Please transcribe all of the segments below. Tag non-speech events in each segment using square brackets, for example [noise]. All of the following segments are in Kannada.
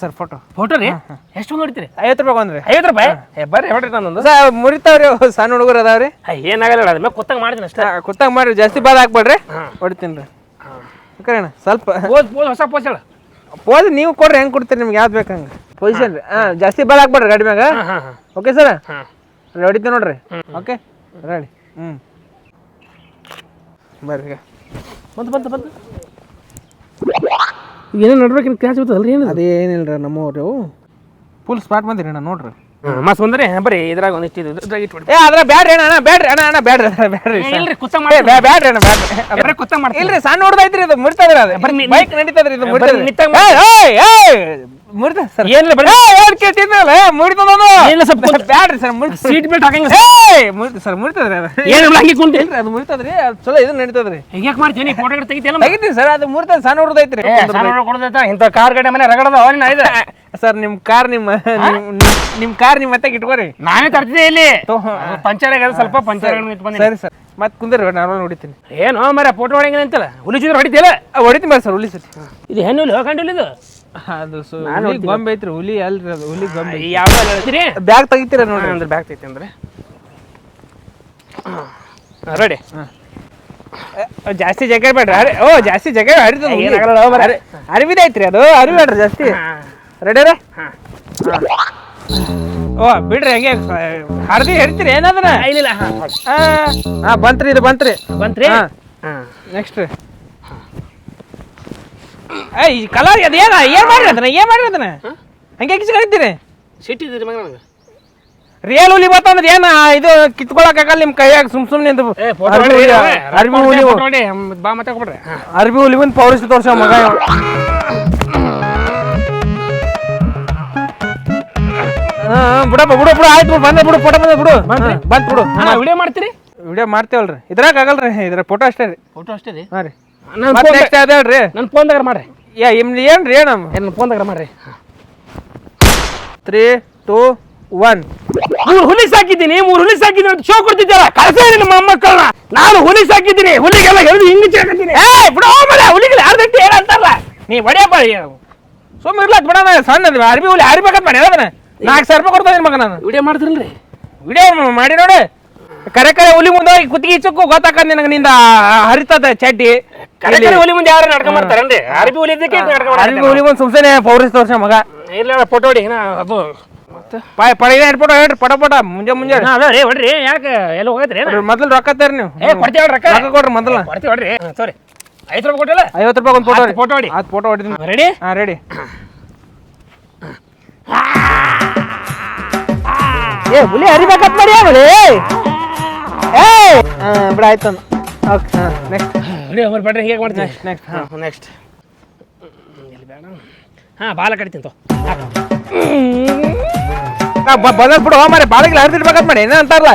Sir photo sir photo. Photo ರೀ? ಎಷ್ಟು ನೋಡ್ತೀರಿ ಐವತ್ತು ರೂಪಾಯಿ ಒಂದ್ರಿ ಐವತ್ತು ರೂಪಾಯಿ? ಏ ಬರ್ರಿ ಹೊಟ್ಟೆ ನಂದೊಂದು ಸರ್ ಮುರಿತಾವ್ರಿ ಅವು ಸಣ್ಣ ಹುಡುಗರು ಅದಾವ್ರಿ. ಏನಾಗಲ್ಲ ಅದ ಮೇಲೆ ಕೊತ್ತಂಗೆ ಮಾಡ್ತೀನಿ ಅಷ್ಟೇ. ಕುತ್ತಾಗ ಮಾಡ್ರಿ ಜಾಸ್ತಿ ಬಾದ ಹಾಕ್ಬೇಡ್ರಿ. ಹೊಡಿತೀನಿ ರೀ. ಕರೆಣ ಸ್ವಲ್ಪ. ಹೊಸ ಪೋಸ್ ಹೇಳು. ಪೋಸ್ ನೀವು ಕೊಡ್ರಿ ಹೆಂಗ್ ಕೊಡ್ತೀರಿ ನಿಮ್ಗೆ ಯಾವ್ದು ಬೇಕು ಹಂಗೆ. ಪೊಸಿಷನ್ ರೀ ಹಾಂ ಜಾಸ್ತಿ ಬಾದ ಹಾಕ್ಬೇಡ್ರಿ ಗಾಡಿ ಮ್ಯಾಗ. ಓಕೆ ಸರ್ ಹೊಡಿತೀನಿ ನೋಡ್ರಿ. Okay ready. ಹ್ಞೂ ಬರ್ರಿ ಬಂತು ಬಂತು ಬಂತು. ಏನೇನು ನಡ್ಬೇಕು ಕ್ಲಾಸ್ ಬರ್ತದಲ್ರಿ ಏನು ಅದೇನಿಲ್ಲ ರೀ ನಮ್ಮವ್ರು. ಫುಲ್ ಸ್ಪಾಟ್ ಬಂದಿರಿ ಅಣ್ಣ ನೋಡ್ರಿ. ಮಸ್ತ್ ಬಂದ್ರಿ? ಬರ್ರಿ ಇದ್ರಾಗ ಒಂದಿಷ್ಟು ಇದು ಇದ್ರಾಗ ಇಟ್ಬಿಡ್ರಿ ಏ ಅದ್ರ ಬ್ಯಾಡ್ರಿ ಅಣ್ಣ ಅಣ್ಣ ಬ್ಯಾಡ್ರಿ ಅಣ್ಣ ಅಣ್ಣ ಬ್ಯಾಡ್ರಿ ಅದ್ರ ಬ್ಯಾಡ್ರಿ. ಇಲ್ರಿ ಕುತ್ತ ಮಾಡಿ ಬ್ಯಾಡ್ರಿ ಅಣ್ಣ ಬ್ಯಾಡ್ರಿ. ಬರ್ರಿ ಕುತ್ತ ಮಾಡ್ತೀನಿ ಇಲ್ರಿ ಸಣ್ಣ ಹೊಡ್ದೈತ್ರಿ ಇದು ಮುರಿತದ್ರಿ ಅದು ಬರೀ ಬೈಕ್ ನಡೀತದ್ರಿ ಇದು ಮುರಿತದ್ರಿ ನಿತ್ತಾಗ ಏಯ್ ಏಯ್! ಸರ್? ಏನಿಲ್ಲ ಬರ್ರಿ ಏನ್ ಕೇಳ್ತಿದ್ರಲ್ಲ ಮುರಿತದ ಇಲ್ಲ, ಸ್ವಲ್ಪ ಕುಂತ್- ಬ್ಯಾಡ್ರಿ ಸರ್ ಸೀಟ್ ಬೆಲ್ಟ್ ಸರ್. ಮುರಿತದ್ರಿ ಅದು. ಏನಿಲ್ಲ ಹಂಗೆ ಕುಂತಿ. ಇಲ್ರಿ ಅದು ಮುರಿತದ್ರಿ ಅದು ಚಲೋ ಇದು ನಡೀತದ್ರಿ. ಯಾಕೆ ಮಾಡ್ತೀನಿ ಫೋಟೋ ಗಿಡ ತೆಗಿತಿಯಲ್ಲ ತೆಗಿತೀವಿ ಸರ್ ಅದು ಮುರಿತದ ಸಣ್ಣ ಹುಡ್ದೈತ್ರಿ ಇಂಥ ಕಾರ್ ಗಾಡಿ ಮನೆ ರಗಡದ ಅವನ ಇದೆ ಸರ್ ನಿಮ್ ಕಾರ್ ನಿಮ್ಮ ನಿಮ್- ಕಾರ್ ನಿಮ್ಮ ಮತ್ತೆ ಇಟ್ಕೋರಿ. ನಾನೇ ತರ್ತಿದ್ದೆ ಇಲ್ಲಿ. ಪಂಚರ್ ಸ್ವಲ್ಪ ಪಂಚರ್ ಸರಿ ಸರ್. ಮತ್ತೆ ಕುಂದರಿ ನಾರ್ಮಲ್ ಹೊಡಿತೀನಿ ಏನು ಮರ ಫೋಟೋ ಹೊಡೆಯಂಗಿಲ್ಲ ಅಂತಲ್ಲ. ಹುಲಿ ಚಿತ್ರ ಆ, ಹೊಡಿತೀನಿ ಸರ್ ಹುಲಿ ಸರ್ ಇದು ಹೆಣ್ಣು ಹೋಗಂಡಿಲ್ಲ ಇದು? ಅದು ಸು- ಹುಲಿ ಗೊಂಬೆ ಐತ್ರಿ ಹುಲಿ ಅಲ್ರಿ ಅದು ಹುಲಿ ಗೊಂಬೆ. ಯಾವ ಹೇಳ್ತೀರಿ? ಬ್ಯಾಗ್ ತೆಗಿತೀರ ನೋಡ್ರಿ? ಅಂದ್ರೆ ಬ್ಯಾಗ್ ತೆಗಿತೀನಿ ಅಂದ್ರೆ. ರೆಡಿ ಜಾಸ್ತಿ ಜಗ ಬೇಡ್ರಿ ಅರೆ ಓ ಜಾಸ್ತಿ ಜಗ ಬರ್ರಿ. ಅರಿವಿದ ಐತ್ರಿ ಅದು ಅರಿಬೇಡ್ರಿ ಜಾಸ್ತಿ. ರೆಡಿ ರೇ ಹಾ. ಓ ಬಿಡ್ರಿ ಹಂಗೆ ಹರಿದಿ ಹರಿತೀರಿ ಏನದನ್ನ ಇಲ್ಲ ಹಾಂ ಆ, ಹಾ ಬಂತ್ರಿ ಇದು ಬಂತ್ರಿ. ಬಂತ್ರಿ? ನೆಕ್ಸ್ಟ್ ಏಯ್ ಈ ಕಲರ್ ಅದು ಏನ? ಏನ್ ಮಾಡ್ರಿ ಅದನ್ನ? ಏನ್ ಮಾಡ್ರಿ ಅದನ್ನ? ಹಂಗೆ ಕಿಸಿ ಕಳಿತೀರಿ ಸಿಟ್ಟು ಮಗ ನನಗೆ. ರಿಯಲ್ ಹುಲಿ ಬಂತಂದ್ರೆ ಏನ? ಇದು ಕಿತ್ಕೊಳಕ್ ಆಗಲ್ಲ ನಿಮ್ ಕೈಯಾಗ ಸುಮ್ ಸುಮ್ನೆ ಫೋಟೋ ಅರ್ಬಿ ಹುಲಿ ಫೋಟೋ ಬಾ ಮತ್ತೆ ಹಾಂ ಅರ್ಬಿ ಹುಲಿ ಬಂದು ಪೌರಿಸಿ ತೋರ್ಸ ಮಗ ಬಿಡಪ್ಪ ಬಿಡು ಬಿಡು ಆಯ್ತು ಬಿಡು ಬಂದ ಬಿಡು ಫೋಟೋ ಬಂದ ಬಿಡು. ಬಂದ್ ಬಿಡು. ವಿಡಿಯೋ ಮಾಡ್ತೀರಿ? ವಿಡಿಯೋ ಮಾಡ್ತೇವಲ್ರಿ. ಇದ್ರಾಗ ಆಗಲ್ರಿ ಇದ್ರ ಫೋಟೋ ಅಷ್ಟೇ ರೀ. ಫೋಟೋ ಅಷ್ಟೇ ರೀ? ಹಾ ರೀ. ನನ್ನ ಫೋನ್ ಹೇಳ್ರಿ? ನನ್ನ ಫೋನ್ದಾಗ ಮಾಡ್ರಿ. ಯಾ ಇಮ್ದು ಏನ್ರಿ ಏನಮ್ಮ ಏನು ನನ್ನ ಫೋನ್ದಾಗ ಮಾಡ್ರಿ. ತ್ರೀ ಟೂ ಒನ್ ಮೂರು ಹುಲಿ ಸಾಕಿದ್ದೀನಿ ಮೂರು ಹುಲಿ ಸಾಕಿದ್ದೀನಿ ಅಂತ ಶೋ ಕೊಡ್ತಿದ್ದಲ್ಲ ಕಳ್ಸೇ ನಿಮ್ಮ ಮೊಮ್ಮಕ್ಕಳನ್ನ ನಾನು ಹುಲಿ ಸಾಕಿದ್ದೀನಿ ಹುಲಿಗೆಲ್ಲ ಹೇಳಿದು ಹಿಂಗೆ ಚಾಕತ್ತೀನಿ ಏ ಬಿಡು ಹೋಗ್ಬೇಡ ಹುಲಿಗಳು ಹೇಳ ಏನಂತಾರಲ್ಲ ನೀ ಹೊಡಿಯಪ್ಪ ಸುಮ್ಮ ಇರ್ಲಾತ್ ಬಿಡ ಸಣ್ಣದು ಅರ್ಬಿ ಹುಲಿ ಅರಿಬೇಕಂತ ಮಾಡಿ ಅದನ್ನ. ನಾಲ್ಕು ಸಾವಿರ ರೂಪಾಯಿ ಕೊಡ್ತಾ ಮಗ ನಾನು ವಿಡಿಯೋ ಮಾಡ್ತಿರಲ್ರಿ. ವಿಡಿಯೋ ಮಾಡಿ ನೋಡಿ. ಕರೆ ಕರೆ ಹುಲಿ ಮುಂದೆ ಹೋಗಿ ಕುತ್ತಿಗೆ ಚುಕ್ಕು ಗೊತ್ತಾಕ ನಿನಗೆ ನಿಂದ ಹರಿತದ ಚಡ್ಡಿ? ಕರೆ ಕರೆ ಹುಲಿ ಮುಂದೆ ಯಾರು ನಾಟಕ ಮಾಡ್ತಾರನ್ರಿ ಅರಬಿ ಹುಲಿ ಇದಕ್ಕೆ ನಾಟಕ ಅರ್ಬಿ ಹುಲಿ ಮುಂದೆ ಸುಮ್ಸನೆ ಪೌರಿಸ್ ತೋರ್ಸ ಮಗ. ಇಲ್ಲ ಫೋಟೋ ಹೊಡಿ ನಾ ಅದು ಪಾಯ್ ಪಡ ಇದೆ ಇಟ್ಬಿಟ್ಟು ಹೇಳ್ರಿ ಪಟ ಪಟ ಮುಂಜೆ ಮುಂಜೆ ಅದ ರೀ ಹೊಡ್ರಿ ಯಾಕೆ ಎಲ್ಲ ಹೋಗತ್ರಿ ಮೊದಲು ರೊಕ್ಕ ತರ್ರಿ ನೀವು. ಏ ಕೊಡ್ತೀವಿ ಹೇಳ್ರಿ ರೊಕ್ಕ. ರೊಕ್ಕ ಕೊಡ್ರಿ ಮೊದಲ. ಕೊಡ್ತೀವಿ ಹೊಡ್ರಿ. ಸಾರಿ ಐದು ರೂಪಾಯಿ ಕೊಟ್ಟಿಲ್ಲ? ಐವತ್ತು ರೂಪಾಯಿ ಒಂದು ಫೋಟೋ ಹೊಡಿ. ಫೋಟೋ ಹೊಡಿತೀನಿ. ರೆಡಿ ಹಾಂ ರೆಡಿ ಏ ಹುಲಿ ಹರಿಬೇಕಂತ ಮಾಡಿ ಹುಲಿ? ಏ ಹಾಂ ಬಿಡ ಆಯ್ತು ಓಕೆ ಹಾಂ ನೆಕ್ಸ್ಟ್ ಹೋಗ್ರಿ ಬೇಡ್ರಿ ಹೇಗೆ ಮಾಡ್ತೀನಿ ನೆಕ್ಸ್ಟ್ ಹಾಂ. ನೆಕ್ಸ್ಟ್ ಇಲ್ಲಿ ಬೇಡ. ಹಾಂ ಬಾಲ ಕಡಿತೀನಿ ತೋ ಬದಲ್ ಬಿಡು ಹೋ ಮಾರೆ ಬಾಳಿಗೆ ಹರಿದಿರ್ಬೇಕಂತ ಮಾಡಿ. ಏನ ಅಂತಾರಲ್ಲ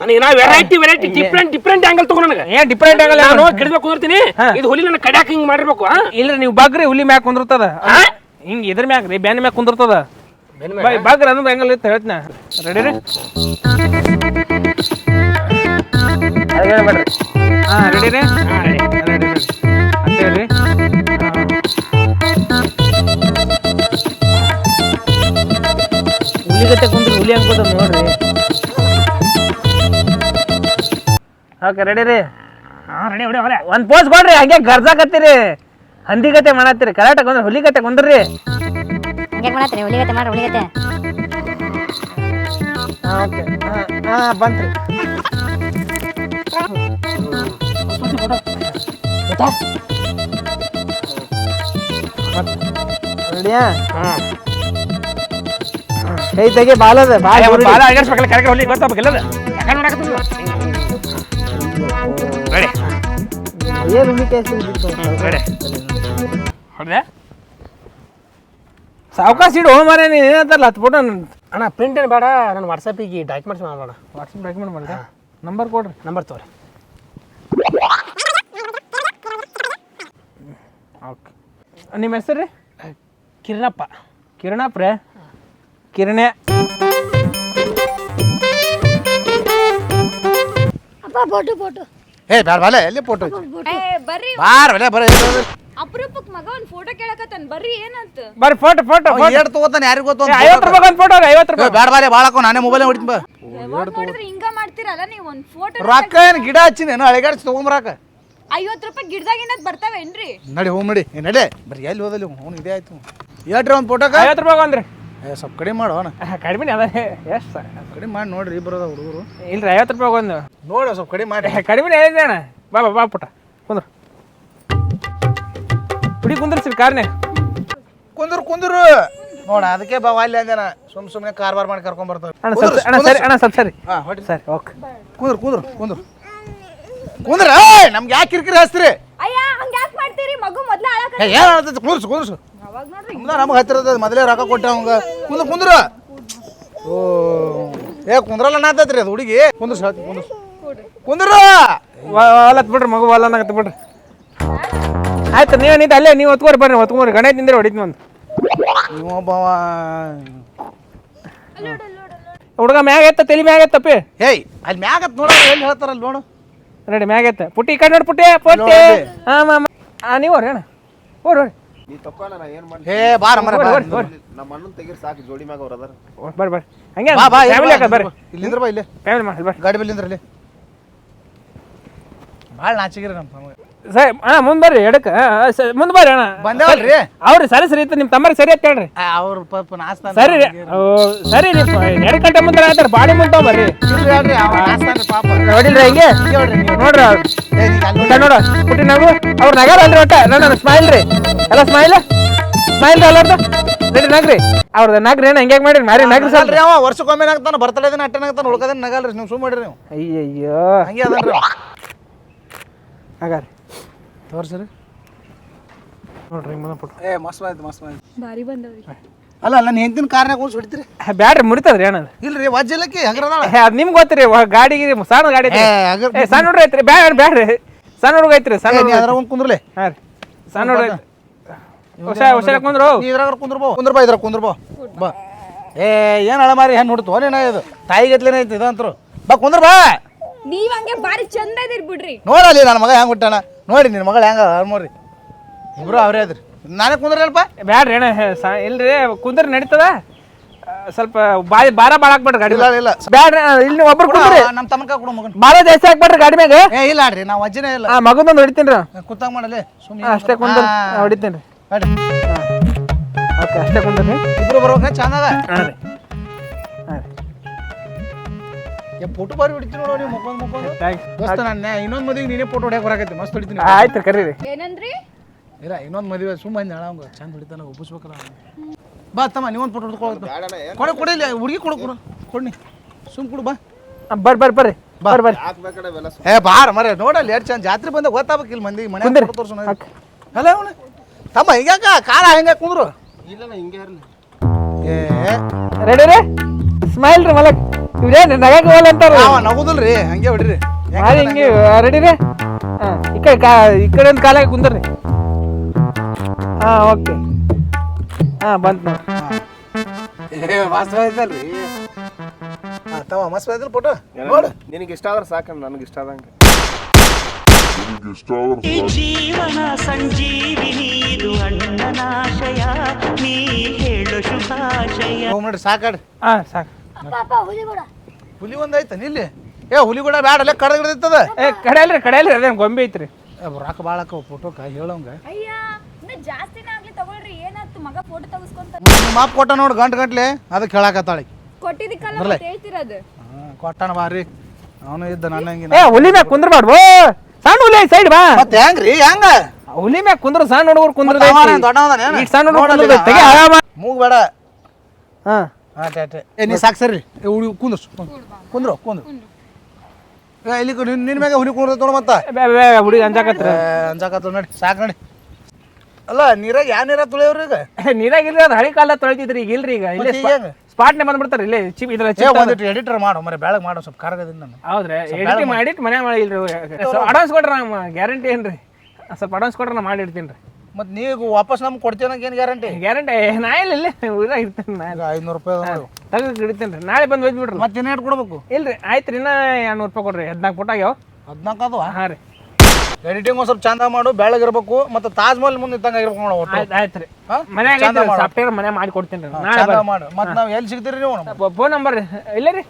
ನನಗೆ ನಾ variety variety different different angle ತಗೋ ನನಗೆ. ಏನ್ ಡಿಫ್ರೆಂಟ್ ಆಗಲ್ಲ ನಾನು ಕಡಿಬೇಕು ಕುಂದಿರ್ತೀನಿ. ಇದು ಹುಲಿ ನನ್ನ ಕಡ್ಯಾಕ ಹಿಂಗೆ ಮಾಡಿರ್ಬೇಕು ಆ? ಇಲ್ರಿ ನೀವು ಬಗ್ರಿ ಹುಲಿ ಮ್ಯಾಗ ಕುಂದಿರ್ತದ. ಆ? ಹಿಂಗ್ ಇದ್ರ ಮ್ಯಾಗ ರೀ ಬ್ಯಾನ್ ಮ್ಯಾಗ ಕುಂದಿರ್ತದ. ಬೆನ್ ಬೈ ಬಗ್ರಿ ಅನ್ನೋದು ಹೆಂಗಲ್ಲ ಇತ್ತು ಹೇಳ್ತೀನಿ. ರೆಡಿ ರೀ ಹೇಳ್ಬೇಡ್ರಿ ಹಾಂ ರೆಡಿ ರೀ? ಹಾಂ ರೆಡಿ ರೆಡಿ ರೆಡಿ ಅಂತ ಹೇಳ್ರಿ ಹುಲಿಗತ್ತೆ ಕುಂದ್ರಿ ಹುಲಿ ಅನ್ಕೋತ ನೋಡ್ರಿ. ಓಕೆ ರೆಡಿ ರೀ? ಹಾಂ ರೆಡಿ ಒಂದ್ ಪೋಸ್ ಕೊಡ್ರಿ ಹಂಗೆ ಗರ್ಜಾಕತ್ತೀರಿ. ಹಂದಿಗತೆ ಮಾಡತ್ತೀರಿ ಹುಲಿಗತೆ ಕುಂದ್ರಿ. ಹಂಗೆ ಮಾಡತ್ರಿ ಹುಲಿಗತ್ತೆ ಮಾಡ್ರಿ ಹುಲಿಗತೆ ಹಾಂ ಓಕೆ. ಹಾಂ ಬಂತ್ರಿ. ರೆಡಿಯಾ ಹಾಂ. ಕೈ ತೆಗೆ ಬಾಲದ ಬಾಲ ಬಾಲ ಅಗರ್ಸ್ಬೇಕಲ್ಲ ಕರೆಕ್ಟ್ ಹೊಲಿ ಗೊತ್ತಾಗಬೇಕಲ್ಲ ಅದು ಯಾಕಂದ್ರೆ ನೋಡಕತ್ತೀನಿ ರೆಡಿ. ಏನು ಹುಲಿ ಕೇಸ್ ರೆಡಿ. ಹೊಡೆದೆ? ಸಾವಕಾಶ ಇಡು ಮಾರೇ ನೀನು ಏನಂತಾರಲ್ಲ ಹತ್ತು ಫೋಟೋ ಅಣ್ಣ ಪ್ರಿಂಟ್ ಏನು ಬೇಡ ನಾನು ವಾಟ್ಸಪ್ಪಿಗೆ ಡಾಕ್ಯುಮೆಂಟ್ಸ್ ಮಾಡೋಣ ವಾಟ್ಸಪ್ ಡಾಕ್ಯುಮೆಂಟ್ ಮಾಡಿದೆ? ನಂಬರ್ ಕೊಡ್ರಿ. ನಂಬರ್ ತಗೋರಿ ಓಕೆ. ನಿಮ್ಮ ಹೆಸರು ರೀ? ಕಿರಣಪ್ಪ. ಕಿರಣಪ್ಪ ಕಿರಣೆ. ಅಪ್ಪ ಫೋಟೋ ಫೋಟೋ. ಏ ಬೇಡ ಬಲೆ ಎಲ್ಲಿ ಫೋಟೋ ಬರ್ರಿ. ಬಾರ ಬಲೆ ಬರ ಅಪರೂಪಕ್ ಮಗ ಒಂದ್ ಫೋಟೋ ಕೇಳಕತ್ತಾನ. ಬರ್ರಿ ಏನಂತ? ಬರ್ರಿ ಫೋಟೋ ಫೋಟೋ ಎರಡು ತಗೋತಾನೆ ಯಾರಿಗೂ ಗೊತ್ತು ಐವತ್ತು ರೂಪಾಯಿ ಒಂದು ಫೋಟೋ ರೀ ಐವತ್ತು ರೂಪಾಯಿ. ಬ್ಯಾಡ ಬಾರಿ ಭಾಳ ಹಾಕೋ ನಾನೇ ಮೊಬೈಲ್ ಹೊಡಿತೀನಿ ಬಾ. ನೋಡಿದ್ರೆ ಹಿಂಗ ಮಾಡ್ತೀರಲ್ಲ ನೀವು ಒಂದ್ ಫೋಟೋ ರೊಕ್ಕ ಏನು ಗಿಡ ಹಚ್ಚಿನೇನು ಅಳೆಗಾಡ್ಸಿ ತೊಗೊಂಬರಾಕ ಐವತ್ ರೂಪಾಯಿ ಗಿಡದಾಗ ಬರ್ತಾವೇನ್ರಿ? ನಡಿ ಹೋಗ್ ನಡಿ. ಏ, ನಡೆ. ಬರ್ರಿ ಎಲ್ಲಿ ಹೋದಲ್ಲಿ? ಅವ್ನು ಇದೇ ಆಯ್ತು. ಹೇಳ್ರಿ ಒಂದು ಫೋಟೋಕ ಐವತ್ತು ರೂಪಾಯಿ ಅಂದ್ರೆ ಏ ಸ್ವಲ್ಪ ಕಡಿಮೆ ಮಾಡೋ ಅಣ್ಣ ಕಡಿಮೆ ಅದ. ಎಷ್ಟು ಕಡಿಮೆ ಮಾಡಿ ನೋಡ್ರಿ ಇಬ್ಬರದ ಹುಡುಗರು. ಇಲ್ರಿ ಐವತ್ತು ರೂಪಾಯಿ ಒಂದು ನೋಡಿ ಸ್ವಲ್ಪ ಕಡಿಮೆ ಮಾಡಿ. ಕಡಿಮೆ ಹೇಳಿದ್ದೆ ಅಣ್ಣ. ಬಾ ಬಾ ಬಾ ಪುಟ. ಕುಂದ್ರ. ಹುಡಿ ಕುಂದ್ರಸಿ ಕಾರ್ನೆ. ಕುಂದ್ರು ಕುಂದ್ರು. ನೋಡ ಅದಕ್ಕೆ ಬಾ ಅಲ್ಲಿ ಅಂದೇನ ಸುಮ್ ಸುಮ್ಮನೆ ಕಾರ್ಬಾರ್ ಮಾಡಿ ಕರ್ಕೊಂಡ್ ಬರ್ತಾವೆ ಅಣ್ಣ ಸರಿ ಅಣ್ಣ ಸರಿ ಅಣ್ಣ ಸ್ವಲ್ಪ ಸರಿ. ಹಾ ಹೊಡಿ. ಸರಿ ಓಕೆ. ಕುಂದ್ರು ಕುಂದ್ರು ಕುಂದ್ರು. ಕುಂದ್ರ ನಮ್ಗೆ ಯಾಕೆ ಕಿರಿಕಿರಿ ಹಚ್ತೀರಿ? ಅಯ್ಯ ಹಂಗ ಯಾಕೆ ಮಾಡ್ತೀರಿ? ಮಗು ಮೊದ್ಲ ಅಳಕ ಏ ಏನು ಹೇಳ್ತೈತಿ ಕುಂದ್ರಸು ಕುಂದ್ರಸು. ಅವಾಗ ನೋಡ್ರಿ. ನಮ್ದ ನಮ್ಗೆ ಹತ್ತಿರದ ಮೊದಲೇ ರೊಕ್ಕ ಕೊಟ್ಟೆ ಅವಂಗ. ಕುಂದ್ರ ಕುಂದ್ರ. ಓ ಏ ಕುಂದ್ರಲ್ಲ ನಾತೈತ್ರಿ ಅದು ಹುಡುಗಿ. ಕುಂದ್ರಸ್ ಹೇಳ್ತೀನಿ ಕುಂದ್ರಸ್. ಕುಂದ್ರ. ಹೊಲತ್ ಬಿಡ್ರಿ ಮಗು ಹೊಲನಾಗತ್ತೆ ಬಿಡ್ರಿ. ಆಯ್ತು ನೀವು ನಿಂತ ಅಲ್ಲೇ ನೀವು ಹೊತ್ಕೋರಿ ಬರ್ರಿ ಹೊತ್ಕೋರಿ. ಗಣೇಶ ನಿಂದ್ರೆ ಹೊಡಿತೀನಿ ಒಂದು. ನೀವೊಬ್ಬವ ಹುಡುಗ ಮ್ಯಾಗ ಎತ್ತ ತಲೆ ಮ್ಯಾಗ ಎತ್ತಪ್ಪಿ. ಏಯ್ ಅಲ್ಲಿ ಮ್ಯಾಗತ್ ನೋಡ ಎಲ್ಲಿ ಹೇಳ್ತಾರಲ್ಲ ನೋಡು. ರೆಡಿ ಮ್ಯಾಗ ಎತ್ತ. ಪುಟ್ಟಿ ಈ ಕಡೆ ನೋಡಿ ಪುಟ್ಟಿ ಪುಟ್ಟಿ. ಹಾಂ ಮಾಮ ಹಾಂ ನೀವು ಹೋರಿ ಅಣ್ಣ. ಹೋರಿ ಹೋರಿ. ಹೇ ಬಾರ ಮರ ಬಾ ಹೋರಿ ಹೋರಿ. ನಮ್ಮ ಅಣ್ಣನ್ ತೆಗೀರ್ ಸಾಕು ಜೋಡಿ ಮ್ಯಾಗ ಅವ್ರ ಅದಾರ. ಬರ್ರಿ ಬರ್ರಿ ಹಂಗೆ ಬಾ ಬಾ ಫ್ಯಾಮಿಲಿ ಬರ್ರಿ? ಇಲ್ಲಿಂದ್ರ ಬಾ ಇಲ್ಲಿ. ಫ್ಯಾಮಿಲಿ ಮಾಡಿ ಬರ್ರಿ ಗಾಡಿ ಬಿಲ್ಲಿಂದ್ರ ಇಲ್ಲಿ ಭಾಳ ನಾಚಿಗಿರಿ ನಮ್ಮ ತಮಗೆ. ಸರಿ ಅಣ್ಣ ಮುಂದೆ ಬರ್ರಿ ಎಡಕ್ಕೆ. ಮುಂದೆ ಬರ್ರಿ ಅಣ್ಣ. ಬಂದೇವಲ್ರಿ? ಅವ್ರಿ ಸರಿ ಸರಿ ಇತ್ತು ನಿಮ್ಮ ತಮ್ಮರಿಗೆ ಸರಿ ಅಂತ ಹೇಳ್ರಿ. ಅವ್ರ ಪಾಪ ನಾಚ್ತಾನ ಸರಿ ರೀ. ಓ, ಸರಿ ರೀ ಎರಡು ಗಂಟೆ ಮುಂದೆ ಆಯ್ತಾರೆ ಬಾಡಿ ಮುಂದೆ ಬರ್ರಿ. ಇಲ್ರಿ ಅವ ನಾಚ್ತಾನ್ರಿ ಪಾಪ. ನೋಡಿಲ್ರಿ ಹಿಂಗೆ? ಹೇಳ್ರಿ ನೀವು. ನೋಡ್ರಿ ಅವ್ರು. ಏ ನೀನ್ ಅಲ್ಲಿ ನೋಡ ನೋಡ ಪುಟ್ಟಿ ನಗು. ಅವ್ರು ಅಲ್ರಿ ಒಟ್ಟ. ನನ್ನ ಸ್ಮೈಲ್ ರೀ. ಎಲ್ಲ ಸ್ಮೈಲ್ ಸ್ಮೈಲ್ ರೀ ಅಲ್ಲರ್ದು. ನಡಿ ನಗ್ರಿ. ಅವ್ರದ್ದು ನಗ್ರಿ ಏನು ಹಂಗ್ಯಾಗ ಮಾಡಿರಿ? ಮಾರಿ ನಗ್ರಿ ಸರ್. ಅಲ್ರಿ ಅವ ವರ್ಷಕ್ಕೊಮ್ಮೆ ನಾಗ್ತಾನ ಬರ್ತಡೇ ದಿನ ಅಟ್ಟೆ ನಾಗ್ತಾನ ಉಳ್ಕದೇನ್ ನಗಲ್ರಿ ನೀವು ಸುಮ್ಮ ಮಾಡ್ರಿ ನೀವು. ಅಯ್ಯಯ್ಯೋ. ಹಂಗೆ ಅದನ್ರಿ. ಹಾಗಾರಿ ತೋರ್ಸ್ರಿ. ನೋಡ್ರಿ ಹಿಂಗೆ ಬಂದ ಏ ಮಸ್ತ್ ಆಯ್ತು ಮಸ್ತ್ ಆಯ್ತು ಬಾರಿ ಬಂದವ್ರಿ. ಅಲ್ಲ ನನ್ನ ಹೆಂಡತಿನ ಕಾರ್ನಾಗ ಕೂರ್ಸಿ ಹೊಡಿತೀರಿ? ಬ್ಯಾಡ್ರಿ ಮುರಿತದ್ರಿ ಏನದು? ಇಲ್ರಿ ವಜ್ಜಲಕ್ಕೆ ಹಂಗ್ರದಾಳ. ಏ ಅದು ನಿಮ್ಗೆ ಗೊತ್ತಿರಿ ಗಾಡಿಗೆ ಸಣ್ಣ ಗಾಡಿ ಐತ್ರಿ. ಏ, ಹಗರ್- ಏ ಸಣ್ಣ ಹುಡುಗ ಐತ್ರಿ ಬ್ಯಾಡ ಬ್ಯಾಡ್ರಿ. ಸಣ್ಣ ಹುಡುಗ ಐತ್ರಿ ಸಣ್ಣ ಏ, ನೀ ಹುಡುಗ ಅದ್ರ ಒಂದ್ ಕುಂದ್ರಲೆ. ಹಾಂ ರೀ. ಸಣ್ಣ ಹುಡುಗ ಐತ್ರಿ. ಹುಷಾರ್ ಹುಷಾರ ಕುಂದ್ರು. ನೀ ಇದ್ರಾಗ ಕುಂದ್ರ ಬಾ ಕುಂದ್ರ ಬಾ ಇದ್ರಾಗ ಕುಂದ್ರ ಬಾ. ಬಾ ಏ ಏನ್ ಅಳಮಾರಿ ಹೆಣ್ಣು ಹುಡ್ತು ಏನ ಇದು. ತಾಯಿಗತ್ಲೇನೆ ಐತಿ ಇದಂತರು. ಬಾ ಕುಂದ್ರ ಬಾ ನೀವ್ ಹಂಗೆ ಬಾರಿ ಚಂದ ಇದೀರ್ ಬಿಡ್ರಿ. ನೋಡಲ್ಲಿ ನನ್ನ ಮಗ ಹೆಂಗ್ ಹುಟ್ಟಾನ ನೋಡಿ ನಿನ್ನ ಮಗಳು ಹೆಂಗ ನೋಡ್ರಿ. ಇಬ್ರು ಅವ್ರೇ ಅದ್ರಿ. ನಾನೇ ಕುಂದ್ರಲ್ಪ ಬ್ಯಾಡ್ರಿ ಅಣ್ಣ ಹೇ, ಸ- ಇಲ್ರಿ ಕುಂದ್ರ ನಡೀತದ? ಆ, ಸ್ವಲ್ಪ ಬಾರಿ ಭಾರ ಭಾಳ ಹಾಕ್ಬಿಡ್ರಿ ಗಾಡಿ ಇಲ್ಲ ಇಲ್ಲ ಬ್ಯಾಡ್ರಿ ಅಣ್ಣ, ಇಲ್ಲಿ ಒಬ್ರು ಕುಂದ್ರಿ. ನಮ್ಮ ತಮ್ಮಕ ಕೊಡು ಮಗನ್ ಭಾಳ ಜಾಸ್ತಿ ಹಾಕ್ಬೇಡ್ರಿ ಗಾಡಿ ಮ್ಯಾಗ. ಏ ಇಲ್ಲ ಆಡ್ರಿ ನಾವು ಅಜ್ಜನೇ ಇಲ್ಲ. ಆ ಮಗದೊಂದು ಹೊಡಿತೀನಿ ರೀ. ಕುತ್ತಾಗ ಮಾಡಲಿ ಸುಮ್ಮನೆ ಅಷ್ಟೇ ಕುಂದ್ರ. ಹೊಡಿತೀನಿ ರೀ. ಓಕೆ ಅಷ್ಟೇ ಕುಂದ್ರಿ. ಇಬ್ರು ಬರ್ಬೇಕ ಚಂದ ಹಾಂ ರೀ. ಹಾಂ ರೀ. ಏ ಫೋಟೋ ಬಾರಿ ಹೊಡಿತೀನಿ ನೋಡು ನೀವು ಮುಖಂಡ್ ಥ್ಯಾಂಕ್ಸ್ ದೋಸ್ತ ನಾನು ಇನ್ನೊಂದು ಮದುವೆಗೆ ನೀನೇ ಫೋಟೋ ಹೊಡ್ಯಾಕ ಬರಾಕೈತಿ ಮಸ್ತ್ ಹೊಡಿತೀನಿ. ಆಯ್ತು ಕರೀರಿ. ಏನಂದ್ರಿ? ಇಲ್ಲ ಇನ್ನೊಂದು ಮದುವೆ ಸುಮ್ಮನೆ ಹೇಳ ಅವಂಗ ಚಂದ ಹೊಡಿತಾನ ಒಪ್ಪಿಸ್ಬೇಕಲ್ಲ ಬಾ ತಮ್ಮ ನೀವೊಂದು ಫೋಟೋ ಹೊಡ್ಕೊಳ ಕೊಡ ಕೊಡಿ ಇಲ್ಲ ಹುಡುಗಿ ಕೊಡು ಕೊಡು. ಕೊಡ್ನಿ. ಸುಮ್ ಕೊಡು ಬಾ. ಬರ್ ಬರ್ರಿ ಬರ್ರಿ ಬರ್ ಬರ್ರಿ ಏ ಬಾರ ಮರೆ ನೋಡಲ್ಲ ಎರಡು ಚಂದ. ಜಾತ್ರೆ ಬಂದ ಗೊತ್ತಾಗಬೇಕು ಇಲ್ಲಿ ಮಂದಿ ಮನೆ. ತೋರ್ಸೋಣ ಅಲ್ಲ ಅವನು. ತಮ್ಮ ಹಿಂಗ್ಯಾಕ ಕಾರ ಹೆಂಗ ಕುಂದ್ರು? ಇಲ್ಲ ಹಿಂಗೆ ಇರಲಿ. ಏ. ರೆಡಿ ರೀ ಸ್ಮೈಲ್ ರೀ ಮಲಕ್. ಇವ್ರೇನು ನಗಕ್ಕೆ ಹೋಗಲ್ಲ ಅಂತಾರ ಅವ ನಗುದಿಲ್ರಿ ಹಂಗೆ ಹೊಡ್ರಿ ಯಾರು ಹಿಂಗೆ ರೆಡಿ ರೀ. ಹಾಂ ಈ ಕಡೆ ಕಾ ಈ ಕಡೆ ಒಂದು ಕಾಲಾಗ ಕುಂದ್ರಿ. ಹಾಂ ಓಕೆ. ಹಾಂ ಬಂತು ನೋಡಿ. ಏ ಮಸ್ತ್ ಆ, ತಮ್ಮ ಮಸ್ತ್ ಆಯ್ತಲ್ಲ ಫೋಟೋ ನೋಡು. ನಿನಗೆ ಇಷ್ಟ ಆದ್ರೆ ಸಾಕು ನನಗೆ ಇಷ್ಟ ಆದಂಗೆ. ಜೀವನ ಸಂಜೀವಿನಿ ಇದು ಅಣ್ಣನಾಶಯ. ನೀ ಹೇಳು ಶುಭಾಶಯ. ಹೋಗ್ ನೋಡ್ರಿ ಸಾಕಾಡ್ರಿ. ಹಾ ಸಾಕು. ಹುಲಿ ಒಂದ್ ಐತ ಇಲ್ಲಿ ಏ ಹುಲಿ ಕೂಡ ಬ್ಯಾಡ ಅಲ್ಲೇ ಕಡ್ದು ಹಿಡ್ದಿತ್ತದ? ಏ ಕಡೆಯಲ್ರಿ ಕಡೆಯಲ್ರಿ ಅದೇನು ಗೊಂಬೆ ಐತ್ರಿ. ರೊಕ್ಕ ಭಾಳ ಹಾಕವ ಫೋಟೋಕ ಹೇಳೋಂಗ. ಅಯ್ಯ ಇನ್ನ ಜಾಸ್ತಿನ ಆಗ್ಲಿ ತಗೊಳ್ರಿ ಏನಾಯ್ತು ಮಗ ಫೋಟೋ ತೆಗಿಸ್ಕೊಂತ? ನಿಮ್ಮ ಅಪ್ಪ ಕೊಟ್ಟ ನೋಡು ಗಂಟು ಗಂಟ್ಲೆ ಅದಕ್ಕೆ ಹೇಳಾಕತ್ತಾಳಿ ಕೊಟ್ಟಿದ್ದಕ್ಕಲ್ಲ ಹೇಳ್ತಿರೋದು ಕೊಟ್ಟಾನ ಬಾರಿ. ಅವನು ಇದ್ದ ನನ್ನ ಹಂಗಿನ. ಏ ಹುಲಿ ಮಾಡ್ಬೋ ಕುಂದ್ರಬಾರ್ದು ಸಣ್ಣ ಹುಲಿ ಸೈಡ್ ಬಾ. ಮತ್ತೆ ಹೆಂಗ್ರಿ ಹೆಂಗ? ಹುಲಿ ಮ್ಯಾಗ ಕುಂದ್ರ ಸಣ್ಣ ಹುಡುಗರು ಕುಂದ್ರ ಸಣ್ಣ ಹುಡುಗರು ತೆಗಿ ಆರಾಮ ಮೂಗ್ ಬೇಡ. ಹಾಂ. ಏ ನೀ ಸಾಕು ಸರಿ. ಏ ಹುಲಿ ಕುಂದ್ರು. ಕುಂದ್ರು ಕುಂದ್ರು. ಏ ಇಲ್ಲಿ ಕು- ನಿನ್ ನಿನ್ ಮ್ಯಾಗ ಹುಲಿ ಕುಂದ್ರ ನೋಡು ಮತ್ತ. ಹುಡುಗ ಅಂಜಾಕತ್ರ ಅಂಜಾಕತ್ರ ನೋಡಿ ಸಾಕು ನೋಡಿ. ಅಲ್ಲ ನೀರಾಗ ಯಾವ ನೀರ ತುಳಿಯವ್ರಿ ಈಗ? ನೀರಾಗಿಲ್ರಿ ಅದು ಹಳಿ ಕಾಲ ತೊಳಿತಿದ್ರಿ ಈಗ. ಇಲ್ರಿ ಈಗ ಇಲ್ಲೇ? ಸ್ಪಾಟ್ನೆ ಬಂದ್ಬಿಡ್ತಾರೆ. ಇಲ್ಲೇ ಚಿಪ್ ಇದ್ರ ಏ ಒಂದಿಟ್ಟು ಎಡಿಟರ್ ಮಾಡು ಮರೆ ಬೆಳಗ್ಗೆ ಮಾಡು ಸ್ವಲ್ಪ ಕರಗದಿಂದ ನಾನು ಹೌದ್ರಿ. ಎಡಿಟ್ ಮಾಡಿಟ್ ಮನೆ ಮಾಡಿಲ್ರಿ ಅಡ್ವಾನ್ಸ್ ಕೊಡ್ರಿ ನಮ್ಮ ಗ್ಯಾರಂಟಿ ಏನ್ರಿ? ಸ್ವಲ್ಪ ಅಡ್ವಾನ್ಸ್ ಕೊಡ್ರಿ ನಾ ಮಾಡಿಡ್ತೀನಿ ರೀ. ಮತ್ತೆ ನೀವು ವಾಪಸ್ ನಮ್ಗೆ ಕೊಡ್ತೀವಿ ನಂಗೆ ಏನು ಗ್ಯಾರಂಟಿ ಗ್ಯಾರಂಟಿ ನಾ ಇಲ್ಲ ಇಲ್ಲೇ. ಊರಾಗ ಇರ್ತೀನಿ ನಾ ಈಗ ಐನೂರು ರೂಪಾಯಿ ಅದಾವ ನೋಡು. ತೆಗೆದು ರೀ. ನಾಳೆ ಬಂದು ಒಯ್ದು ಬಿಡ್ರಿ. ಮತ್ತೆ ಇನ್ನೇಟ್ ಕೊಡ್ಬೇಕು? ಇಲ್ರಿ ಆಯ್ತು ರೀ ಇನ್ನೂ ಎರಡು ನೂರು ರೂಪಾಯಿ ಕೊಡ್ರಿ. ಹದಿನಾಲ್ಕು ಫೋಟೋ ಆಗ್ಯಾವ ಹದಿನಾಲ್ಕು ಅದು ಹಾಂ ರೀ. ಎಡಿಟಿಂಗ್ ಸ್ವಲ್ಪ ಚಂದ ಮಾಡು ಬೆಳಗಿರ್ಬೇಕು ಮತ್ತೆ ತಾಜ್ ಮಹಲ್ ಮುಂದೆ ಇದ್ದಂಗ ಇರ್ಬೇಕು ನೋಡು ಒಟ್ಟು. ಆಯ್ತು ಆಯ್ತು ರೀ. ಹಾ? ಮನ್ಯಾಗ ಚಂದ ಮಾಡು. ಸಾಫ್ಟ್ವೇರ್ ಮನೆ ಮಾಡಿ ಕೊಡ್ತೀನಿ ರೀ. ನಾಳೆ ಚಂದ ಮಾಡು. ಮತ್ತೆ ನಾವು ಎಲ್ಲಿ ಸಿಗ್ತೀರಿ ನೀವು? ಫೋನ್ ನಂಬರ್ ಇಲ್ಲ ರೀ.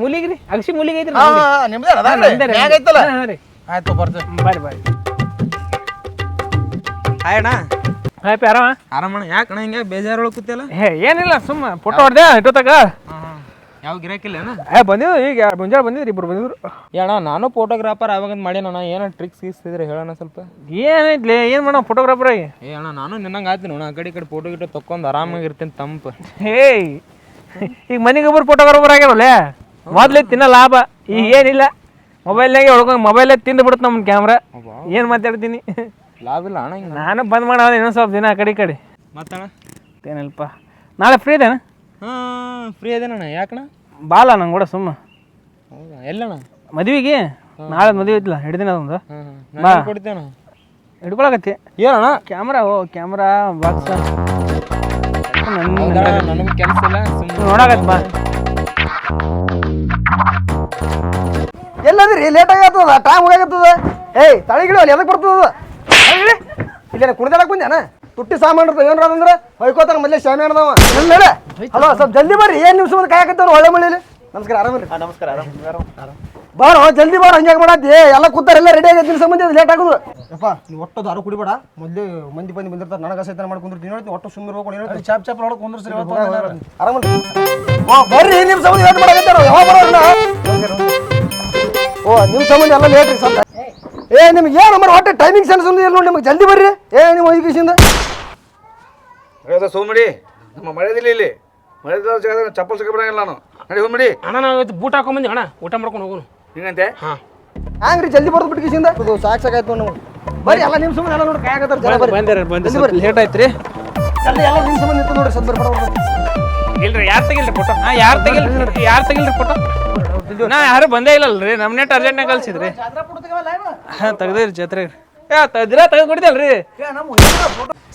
ಮೂಲಿಗೆ ರೀ. ಅಗಸಿ ಮೂಲಿಗೆ ಐತ್ರಿ ಹಾ ಹಾ, ಹಾ, ನಿಮ್ದೇ ಅದ ಮ್ಯಾಗ ಐತಲ್ಲ? ಹಾ, ಹಾ ರೀ. ಆಯ್ತು ಬರ್ತೀವಿ. ಬರ್ರಿ ಬರ್ರಿ. ಹಾಯ್ ಅಣ್ಣ. ಹಾಯ್ ಆರಾಮ? ಆರಾಮಣ್ಣ ಯಾಕಣ್ಣ ಹಿಂಗೆ ಬೇಜಾರೊಳಗೆ ಕೂತಿಯಲ್ಲ? ಹೇ ಏನಿಲ್ಲ ಸುಮ್ಮ ಫೋಟೋ ಹೊಡ್ದೆ ಇಟ್ಟೋತಾಗ ಯಾವ ಗಿರಾಕಿಲ್ಲ ಏ ಬಂದಿದ್ದು ಈಗ ಮುಂಜಾನೆ ಬಂದಿದ್ರು ಇಬ್ರು ಬಂದಿದ್ರು. ಅಣ್ಣ ನಾನು ಫೋಟೋಗ್ರಾಫರ್ ಅವಾಗ ಮಾಡ್ಯಾನ ಏನೋ ಟ್ರಿಕ್ಸ್ ಇಸ್ತಿದ್ರೆ ಹೇಳೋಣ ಸ್ವಲ್ಪ? ಏನೈತ್ಲಿ ಏನು ಮಾಡೋ ಫೋಟೋಗ್ರಾಫರ್ ಆಗಿ? ಏ ಅಣ್ಣ ನಾನು ನಿನ್ನಂಗೆ ಆಯ್ತು ಅಣ್ಣ ಆ ಕಡೆ ಈ ಕಡೆ ಫೋಟೋ ಗಿಟೋ ತಕ್ಕೊಂಡು ಆರಾಮಾಗಿ ಇರ್ತೀನಿ ತಂಪು. ಹೇಯ್ ಈಗ ಮನೆಗೆ ಒಬ್ಬರು ಫೋಟೋಗ್ರಾಫರ್ ಆಗ್ಯಾರಲ್ಲ ಮೊದ್ಲು ತಿನ್ನ ಲಾಭ ಈಗ ಏನಿಲ್ಲ. ಮೊಬೈಲ್ನಾಗೆ ಹೊಡ್ಕೊಂಡು ಮೊಬೈಲೇ ತಿಂದು ಬಿಡುತ್ತೆ ನಮ್ಮ ಕ್ಯಾಮ್ರಾ ಏನು ಮಾತಾಡ್ತೀನಿ? ಲಾಭ ಇಲ್ಲ ಅಣ್ಣ ನಾನು ಬಂದ್ ಮಾಡೋದು ಇನ್ನೊಂದು ಸ್ವಲ್ಪ ದಿನ ಆ ಕಡೆ ಈ ಕಡೆ. ಮತ್ತಣ್ಣ? ಏನಿಲ್ಲಪ್ಪ ನಾಳೆ ಫ್ರೀ ಇದೇನ ಹಾಂ ಫ್ರೀ ಅದೇನಣ್ಣ ಯಾಕಣ್ಣ? ಬಾಲ ನಂಗೆ ಕೂಡ ಸುಮ್ಮ. ಹೌದಾ? ಎಲ್ಲಣ್ಣ? ಮದುವೆಗೆ? ನಾಳೆ ಮದುವೆ ಐತಿಲ್ಲ ಹಿಡ್ದಿನ ಅದೊಂದು. ಹಾಂ ಬಾ. ಹಾಂ ಕೊಡ್ತೇಣ ಹಿಡ್ಕೊಳಕತ್ತಿ. ಏನಣ್ಣ? ಕ್ಯಾಮ್ರಾ ಓ ಕ್ಯಾಮ್ರಾ ಬಾಕ್ಸ್. ನನಗೆ ಕೆಲಸ ಇಲ್ಲ ಸುಮ್ಮನೆ ನೋಡಕತ್ ಬಾ. ಎಲ್ಲದ್ರಿ ಲೇಟ್ ಆಗತ್ತದ ಟೈಮ್ ಹೋಗಾಗತ್ತದ ಏಯ್ ತಳಿಗಿಳಿ ಅಲ್ಲಿ ಎದಕ್ಕೆ ಬರ್ತದ? ತಳಿಗಿಳಿ. ಇಲ್ಲ ಕುಡ್ದಾಡಕ್ ಬಂದ್ಯಾನ? ತುಟ್ಟಿ ಸಾಮಾನು ಇರ್ತದೆ ಏನ್ರ ಅಂದ್ರೆ ಹೊಯ್ಕೋತಾನ ಮೊದಲೇ ಶಾಮಿ ಅಣ್ಣದವ. ನಡೆ. ಹಲೋ ಸ್ವಲ್ಪ ಜಲ್ದಿ ಬರ್ರಿ ಏನ್ ನಿಮಿಷ ಮುಂದೆ ಕಾಯಕತ್ತವ್ರು ಒಳ್ಳೆ ಮಳಿಲಿ ನಮಸ್ಕಾರ ಆರಾಮ್ರಿ ನಮಸ್ಕಾರ ಆರಾಮ್ ಬಾರೋ ಜಲ್ದಿ ಬಾರೋ ಹಂಗ್ಯಾಗ ಮಾಡತ್ತಿ ಎಲ್ಲ ಕೂತಾರ ಎಲ್ಲ ರೆಡಿ ಆಗೈತಿ ನಿಮ್ಮ ಸಂಬಂಧ ಲೇಟ್ ಆಗುದು. ಯಪ್ಪ ನೀವು ಒಟ್ಟು ದಾರು ಕುಡಿಬೇಡ. ಮೊದ್ಲು ಮಂದಿ ಬಂದು ಬಂದಿರ್ತಾರೆ ನನಗ ಸಹಿತ ಮಾಡ್ಕೊಂಡಿರ್ತೀನಿ ಹೇಳ್ತೀನಿ ಒಟ್ಟು ಸುಮ್ಮನೆ ಹೋಗ್ಕೊಂಡು ಚಾಪ್ ಚಾಪ್ ನೋಡಕ್ ಆರಾಮ. ಆರಾಮಲ್ಲ ಓ ಬರ್ರಿ ನಿಮ್ ಸಂಬಂಧ ಲೇಟ್ ಮಾಡಕತ್ತಾರ ಯಾವಾಗ ಬರೋ ಓ ನಿಮ್ ಸಂಬಂಧ ಎಲ್ಲ ಲೇಟ್ ರೀ ಸ್ವಲ್ಪ. ಏ ನಿಮ್ಗೆ ಏನು ಮರ ಒಟ್ಟೆ ಟೈಮಿಂಗ್ ಸೆನ್ಸ್ ಇಲ್ಲ ನೋಡಿ ನಿಮ್ಗೆ ಜಲ್ದಿ ಬರ್ರಿ. ಏ ನಿಮ್ಮ ವೈಕಿಸಿಂದ ಸೋಮಡಿ ನಮ್ಮ ಮಳೆದಿಲ್ಲ ಇಲ್ಲಿ. ಮಳೆ ಜಾಗ ಚಪ್ಪಲ್ ಸಿಕ್ಕ ಬರಂಗಿಲ್ಲ ನಾನು. ನಡಿ ಹೋಗ್ಬಿಡಿ ಅಣ್ಣ ನಾವು ಇವತ್ತು ಬೂಟ್ ಹಾಕೊಂಬಂದಿ ಅಣ್ಣ ಊಟ ಮಾಡ್ಕೊಂಡು ಹೋಗೋನು. ಹಿಂಗಂತೆ? ಹಾಂ. ಹ್ಯಾಂಗ್ರಿ ಜಲ್ದಿ ಬರ್ದು ಬಿಟ್ಕಿಸಿಂದ ಇದು ಸಾಕು ಸಾಕಾಯ್ತು ನಾವು ಬರ್ರಿ ಎಲ್ಲ ನಿಮ್ಮ ಸುಮ್ಮನೆ ಎಲ್ಲ ನೋಡಿ ಕಾಯಕತ್ತಾರ ಜನ ಬರ್ರಿ. ಬಂದಿರ ಬಂದೆ ಬರ್ರಿ. ಲೇಟ್ ಆಯ್ತ್ರಿ. ಎಲ್ಲ ಎಲ್ಲ ನಿಮ್ಮ ಸುಮ್ಮನೆ ನಿಂತು ನೋಡಿ ಸದ್ದು ಬರ್ರಿ ಬಡ ಇಲ್ರಿ ಯಾರು ತೆಗಿಲ್ರಿ ಫೋಟೋ ಹಾ ಯಾರು ತೆಗಿಲ್ರಿ ಯಾರು ತೆಗಿಲ್ರಿ ಫೋಟೋ ನಾ ಯಾರು ಬಂದೇ ಇಲ್ಲಲ್ರಿ ನಮ್ಮ ನೆಟ್ ಅರ್ಜೆಂಟ್ನಾಗ ಕಳ್ಸಿದ್ರಿ. ಹಾ ತೆಗ್ದಿರಿ ಜಾತ್ರೆಗೆ ಯಾ ತೆಗ್ದಿರ ತೆಗೆದು ಕೊಡ್ತೇಲ್ರಿ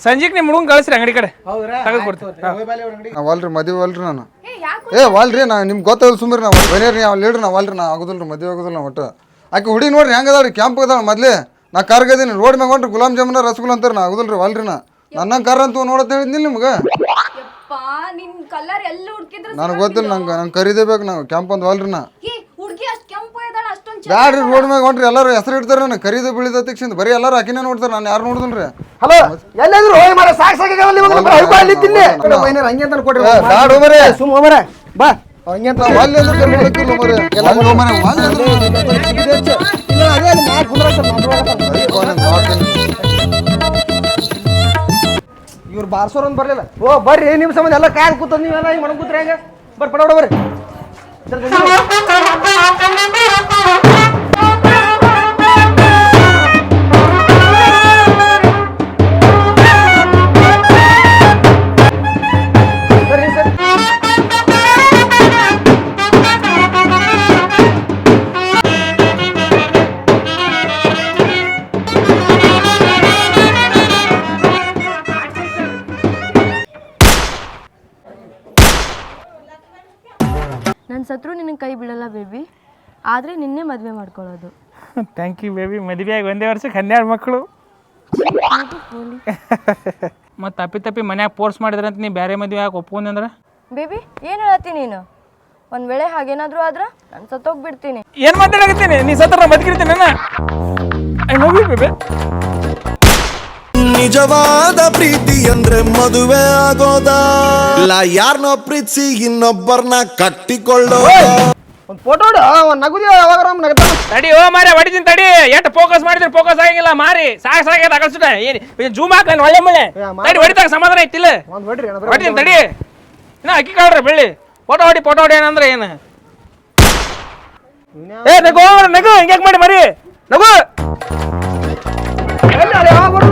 ಸಂಜೆಗೆ ನಿಮ್ಮ ಹುಡುಗನ್ ಕಳಿಸ್ರಿ ಅಂಗಡಿ ಕಡೆ ತೆಗೆದು ಕೊಡ್ತೀವಿ ಅವಲ್ರಿ ಮದುವೆ ಅಲ್ರಿ ನಾನು ಏ ವಾಲ್ರಿ ನಾ ನಿಮ್ಗೆ ಗೊತ್ತಲ್ಲ ಸುಮ್ರಿ ನಾವು ಬನ್ನಿರಿ ಅವ್ನು ಹೇಳ್ರಿ ನಾವು ಅಲ್ರಿ ನಾ ಆಗೋದಿಲ್ಲ ರೀ ಮದುವೆ ಆಗೋದಿಲ್ಲ ನಾ ಒಟ್ಟು ಆಕೆ ಹುಡುಗಿ ನೋಡ್ರಿ ಹೆಂಗೆ ಅದಾಳ್ರಿ ಕ್ಯಾಂಪ್ ಅದಾಳ ಮೊದ್ಲೇ ನಾ ಕಾರ್ಗದೀನಿ ರೋಡ್ ಮ್ಯಾಗ ಹೊಂಟ್ರಿ ಗುಲಾಬ್ ಜಾಮೂನ ರಸಗುಲ್ಲ ಅಂತಾರೆ ನಾ ಆಗೋದಿಲ್ಲ ರೀ ವಾಲ್ರಿ ನಾ ನನ್ನ ಕಾರ್ ಅಂತ ನೋಡತ್ ಹೇಳಿದ್ನಿಲ್ಲ ನಿಮ್ಗೆ ಯಪ್ಪ ನಿನ್ ಕಲರ್ ಎಲ್ಲ ಹುಡ್ಕಿದ್ರು ನನಗೆ ಗೊತ್ತಿಲ್ಲ ನಂಗೆ ನಂಗೆ ಕರೀದೇ ಬೇಕು ನಾವು ಕ್ಯಾಂಪ್ ಅಂತ ವಾಲ್ರಿ ನಾ ಏ ಹುಡ್ಗಿ ಅಷ್ಟ್ ಕೆಂಪು ಇದ್ದಾಳ ಅಷ್ಟೊಂದ್ ಬ್ಯಾಡ್ರಿ ರೋಡ್ ಮ್ಯಾಗ ಹೊಂಟ್ರಿ ಎಲ್ಲರೂ ಹೆಸರು ಇಡ್ತಾರೆ ನಾನು ಖರೀದಿ ಬೀಳಿದ ತಕ್ಷಣ ಬರೀ ಎಲ್ಲರೂ ಅಕಿನೇ ನೋಡ್ತಾರೆ ನಾನು ಯಾರು ನೋಡಿದ್ರಿ ಹಲೋ ಎಲ್ಲಾದ್ರು ಹೋಗಿ ಮಾರ ಸಾಕ್ ಸಾಕಾಗಲ್ಲ ನಿಮಗೆ ಅಭಿಪ್ರಾಯ ತಿನ್ನಿ. ಬೈನರ್ ಹಂಗೆ ಅಂತ ಕೊಡ್ರಿ. ಬ್ಯಾಡ ಹೋಮರೆ ಸುಮ್ಮ ಹೋಮರೆ ಬಾ. ಹಂಗೆ ಅಂತ ಅಂದ್ರೆ ಅಂದ್ರೆ ಇಲ್ಲ, ಅದೇ ಅಲ್ಲಿ ಮಾಡ್ತೀನಿ. ಇವ್ರು ಬಾರ್ಸೋರ್ ಅಂತ ಬರ್ಲಿಲ್ಲ. ಓ ಬರ್ರಿ ನಿಮ್ಮ ಸಂಬಂಧ ಎಲ್ಲ ಕಾಯ್ ಕೂತ ನೀವೆಲ್ಲ ಹಿಂಗೆ ಮಣ್ ಕೂತ್ರಿ ಹಂಗೆ. ಬರ್ ಪಡ ಬರ್ರಿ. ಜಲ್ದಿ [laughs] ಜಲ್ದಿ ಆದರೆ ನಿನ್ನೆ ಮದುವೆ ಮಾಡ್ಕೊಳ್ಳೋದು. ಥ್ಯಾಂಕ್ ಯು ಬೇಬಿ ಮದುವೆ ಆಗಿ ಒಂದೇ ವರ್ಷಕ್ಕೆ ಹನ್ನೆರಡು ಮಕ್ಕಳು ಮತ್ತು ತಪ್ಪಿ ತಪ್ಪಿ ಮನ್ಯಾಗ ಪೋರ್ಸ್ ಮಾಡಿದ್ರಂತ ನೀ ಬೇರೆ ಮದುವೆ ಆಗಿ ಅಂದ್ರೆ? ಬೇಬಿ ಏನು ಹೇಳತ್ತಿ ನೀನು? ಒಂದ್ ವೇಳೆ ಹಾಗೇನಾದರೂ ಆದ್ರೆ ನಾನು ಸತ್ತೋಗ್ಬಿಡ್ತೀನಿ. ಏನು ಮಾತಾಡಕತ್ತೀನಿ? ನೀ ಸತ್ರ ಬದುಕಿರ್ತೀನಿ ನಾನು ಐ ಲವ್ ಯು ಬೇಬಿ ನಿಜವಾದ ಪ್ರೀತಿ ಅಂದ್ರೆ ಮದುವೆ ಆಗೋದ? ಇಲ್ಲ ಯಾರನ್ನೋ ಪ್ರೀತಿಸಿ ಇನ್ನೊಬ್ಬರನ್ನ ಕಟ್ಟಿಕೊಳ್ಳೋ ಒಂದ್ ಫೋಟೋ ಒಂದ್ ನಗುದಿ ಯಾವಾಗ ನಗದ ತಡಿ ಓ ಮಾರೇ ಹೊಡಿತೀನಿ ತಡಿ. ಎಷ್ಟು ಫೋಕಸ್ ಮಾಡಿದ್ರೆ ಫೋಕಸ್ ಆಗಂಗಿಲ್ಲ ಮಾರಿ ಸಾಕು ಸಾಕ ಅಗಲ್ಸುಟ ಏನು ಜೂಮ್ ಹಾಕ ಒಳ್ಳೆ ಮಳೆ ತಡಿ ಹೊಡಿತಾಗ ಸಮಾಧಾನ ಐತಿಲ್ಲ ಒಂದ್ ಹೊಡ್ರಿ ಹೊಡಿತೀನಿ ತಡಿ. ಇನ್ನ ಅಕ್ಕಿ ಕಾಳ್ರಿ ಬೆಳ್ಳಿ. ಫೋಟೋ ಹೊಡಿ ಫೋಟೋ ಹೊಡಿ ಏನಂದ್ರೆ ಏನು? ಏ ನಗು ನಗು ಹಿಂಗ್ಯಾಕೆ ಮಾಡಿ ಮರಿ ನಗು. ಯಾವಾಗ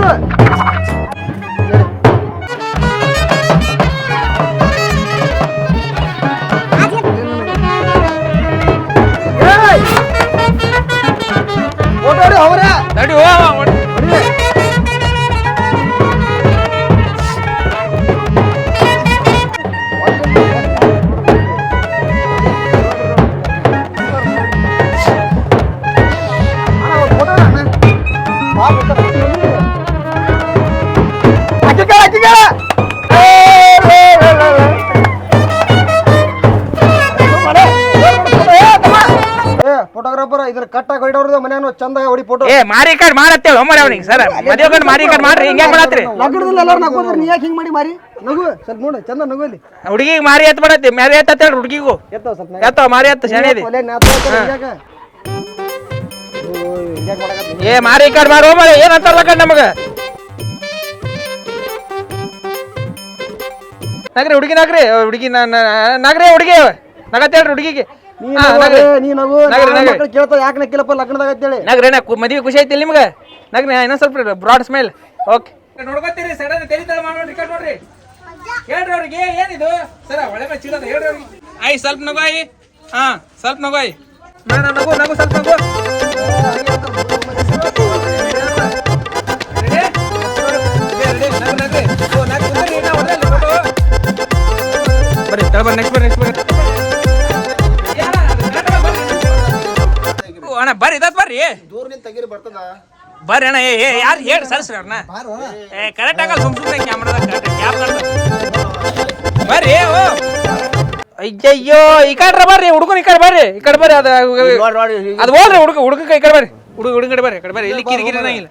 ಏ ಮಾರಿ ಕಾರ್ಡ್ ಮಾಡತ್ತೇಳು ಮರ ಅವನಿಗೆ ಸರ್ ಮದುವೆ ಗಂಡು ಮಾರಿ ಕಾರ್ಡ್ ಮಾಡ್ರಿ ಹಿಂಗೆ ಮಾಡತ್ರಿ ಲಗ್ನದಲ್ಲಿ ಎಲ್ಲರೂ ನಗೋದ್ರ ನೀ ಯಾಕೆ ಹಿಂಗೆ ಮಾಡಿ ಮಾರಿ ನಗು ಸ್ವಲ್ಪ ನೋಡು ಚಂದ ನಗು ಇಲ್ಲಿ ಹುಡುಗಿಗೆ ಮಾರಿ ಎತ್ತ ಮಾಡತ್ತಿ ಮಾರಿ ಎತ್ತ ಹೇಳಿ ಹುಡುಗಿಗೂ ಎತ್ತವ ಸ್ವಲ್ಪ ಎತ್ತ ಮಾರಿ ಎತ್ತ ಶನಿ ಇದೆ ಒಲೆ ನಾತು ಹಿಂಗ್ಯಾಕ ಹಿಂಗ್ಯಾಕ್ ಮಾಡಕತ್ತಿ ಏ ಮಾರಿ ಕಾರ್ಡ್ ಮಾರೋ ಮರ ಏನ್ ಅಂತಾರಲ್ಲ ಕಣ್ ನಮಗ ನಗ್ರಿ ಹುಡುಗಿ ನಗ್ರಿ ಹುಡುಗಿ ನಗ್ರಿ ಹುಡುಗಿ ನಗತ್ತೇಳ್ರಿ ಹುಡುಗಿಗೆ ನೀ ನಗು, ನಗ್ರಿ. ನೀ ನಗು. ನಗ್ರಿ, ನಗ್ರಿ. ಮಕ್ಕಳು ಕೇಳ್ತಾವ ಯಾಕೆ ನಕ್ಕಿಲ್ಲಪ್ಪ ಲಗ್ನದಾಗ ಅಂತೇಳಿ. ನಗ್ರಿ ನಾ ಮದುವೆ ಖುಷಿ ಐತಿ ನಿಮ್ಗೆ? ನಗ್ನ ಇನ್ನೊಂದ್ ಸ್ವಲ್ಪ ಬ್ರಾಡ್ ಸ್ಮೈಲ್ ಓಕೆ ನೋಡ್ಕೊತೀರಿ ಸಡನ್ ತೆಲಿತಾಳ ಮಾಡಿ ಟಿಕೆಟ್ ನೋಡ್ರಿ. ಹೇಳ್ರಿ ಅವ್ರಿಗೆ ಏನಿದು? ಸರ ಒಳ್ಳೆ ಮೇಲೆ ಚೀಲದ ಹೇಳ್ರಿ ಅವ್ರಿಗೆ. ಆಯ್ ಸ್ವಲ್ಪ ನಗಾಯಿ. ಹಾ ಸ್ವಲ್ಪ ನಗಾಯಿ. ನಗು ನಗು ಸ್ವಲ್ಪ ನಗು. ತಳ ಬರ್ರಿ ನೆಕ್ಸ್ಟ್ ಬರ್ರಿ ನೆಕ್ಸ್ಟ್ ಬರ್ರಿ ಅಣ್ಣ ಬರ್ರಿ ಇದತ್ ಬರ್ರಿ. ದೂರನಿಂದ ತೆಗೀರಿ ಬರ್ತದ? ಬರ್ರಿ ಅಣ್ಣ ಏ ಏ ಯಾರು ಹೇಳಿ ಸರಿಸ್ರಿ ಅಣ್ಣ? ಏ ಕರೆಕ್ಟ್ ಆಗಲ್ಲ ಸುಮ್ ಸುಮ್ಮನೆ ಕ್ಯಾಮ್ರಾದಾಗ ಕ್ಯಾಪ್ ಬರ್ರಿ ಓ. ಅಯ್ಯಯ್ಯೋ ಈ ಕಡೆ ಬರ್ರಿ ಹುಡುಗನ ಈ ಕಡೆ ಬರ್ರಿ ಈ ಕಡೆ ಬರ್ರಿ ಅದು ಅದು ಹೋಗ್ರಿ ಹುಡುಗ ಹುಡುಗ ಈ ಕಡೆ ಬರ್ರಿ. ಹುಡುಗ ಹುಡುಗ ಕಡೆ ಬರ್ರಿ ಕಡೆ ಬರ್ರಿ. ಇಲ್ಲಿ ಕಿರಿಕಿರಿ ಇಲ್ಲ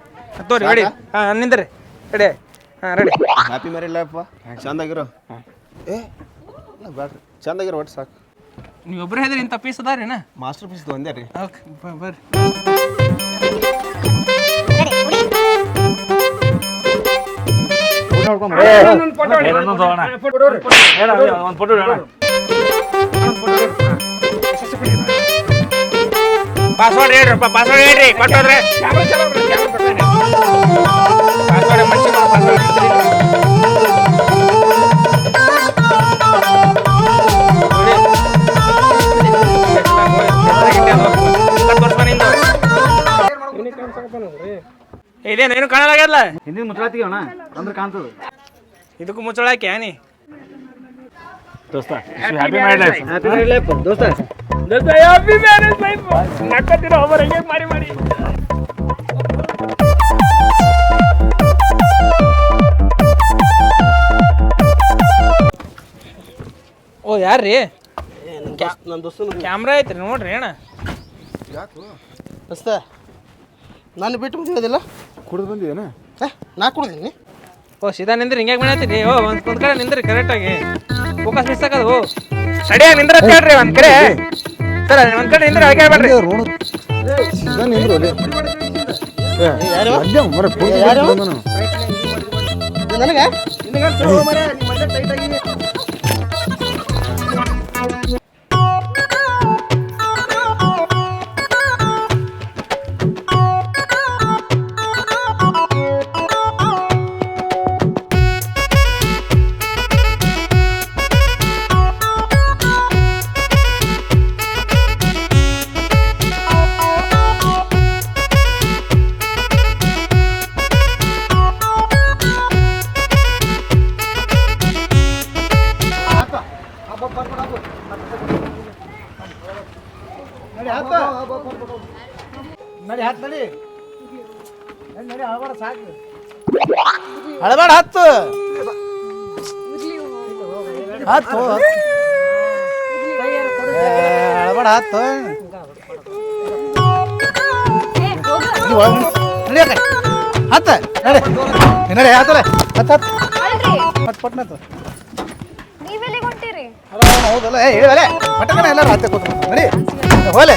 ತೋರಿ ರೆಡಿ. ಹಾ ನಿಂದ್ರಿ. ರೆಡಿ. ಹಾ ರೆಡಿ. ಹ್ಯಾಪಿ ಮ್ಯಾರಿ ಲೈಫ್ ಚಂದಾಗಿರೋ ಏ ಚಂದಾಗಿರೋ ಒಟ್ಟು ಸಾಕು. ನೀವು ಒಬ್ಬರೇ ಇದ್ರಿ ಇಂಥ ಪೀಸ್ ಅದಾರೇನ? ಮಾಸ್ಟರ್ ಪೀಸ್ ಒಂದೇ ರೀ. ಓಕೆ ಬರ್ರಿ. ಪಾಸ್ವರ್ಡ್ ಹೇಳ್ರಪ್ಪ ಪಾಸ್ವರ್ಡ್ ಹೇಳ್ರಿ ಕೊಟ್ಟೋದ್ರೆ. ಏನು ಕಾಣಲಾಗಲ್ಲ ಹಿಂದಿನ ಮುಚ್ಚಳಾತಿಗೆ ಅಣ್ಣ ಅಂದ್ರೆ ಕಾಣ್ತದ. ಇದಕ್ಕೂ ಮುಚ್ಚಳಾಕಿ ನೀ ದೋಸ್ತ ಹ್ಯಾಪಿ ಮ್ಯಾರೇಜ್ ಲೈಫ್ ದೋಸ್ತ. ದೋಸ್ತ ಹ್ಯಾಪಿ ಮ್ಯಾರೇಜ್ ಲೈಫ್ ನಕ್ಕತ್ತಿರೋ ಒಬ್ಬರ ಹಿಂಗೆ ಮಾಡಿ ಮಾಡಿ. ಓ ಯಾರ್ರಿ? ನನ್ನ ದೋಸ್ತ ಕ್ಯಾಮ್ರಾ ಐತ್ರಿ ನೋಡ್ರಿ ಅಣ್ಣ. ದೋಸ್ತ ನಾನು ಬಿಟ್ಟು ಬಂದಿರೋದಿಲ್ಲ ಕುಡಿದು ಬಂದಿದ್ದೇನೆ. ಏ ನಾ ಕುಡ್ದೀನಿ ಓ ಸೀದಾ ನಿಂದ್ರಿ ಹಿಂಗ್ಯಾಗ ಮಾಡತ್ತೀನಿ ಓ ಒಂದ್ ಒಂದ್ ಕಡೆ ನಿಂದ್ರಿ ಕರೆಕ್ಟಾಗಿ ಫೋಕಸ್ ಮಿಸ್ ಆಗದು ಸಡಿಯಾಗಿ ನಿಂದ್ರ ಕೇಳ್ರಿ ಹೇಳ್ರಿ ಒಂದ್ ಕಡೆ. ಸರ್ ಒಂದ್ ಕಡೆ ನಿಂದ್ರಿ ಹಾಗೆ ಬರ್ರಿ ನನಗೆ? ಹತ್ತು ಏ, ಆತು ಹತ್ತು ನಡಿ. ನಡಿ. ಅಕ್ಕ. ಹತ್ತ ಹತ್ತು ಪಟ್ನ ನೀವೆಲ್ಲಿಗೆ ಹೊಂಟಿರಿ? ಹೌದಲ್ಲ ಏ ಹೇಳಲೆ ಪಟಕನ ಎಲ್ಲರೂ ಹತ್ತೆ ಕೂತು ನಡಿ. ಹೋಲೆ.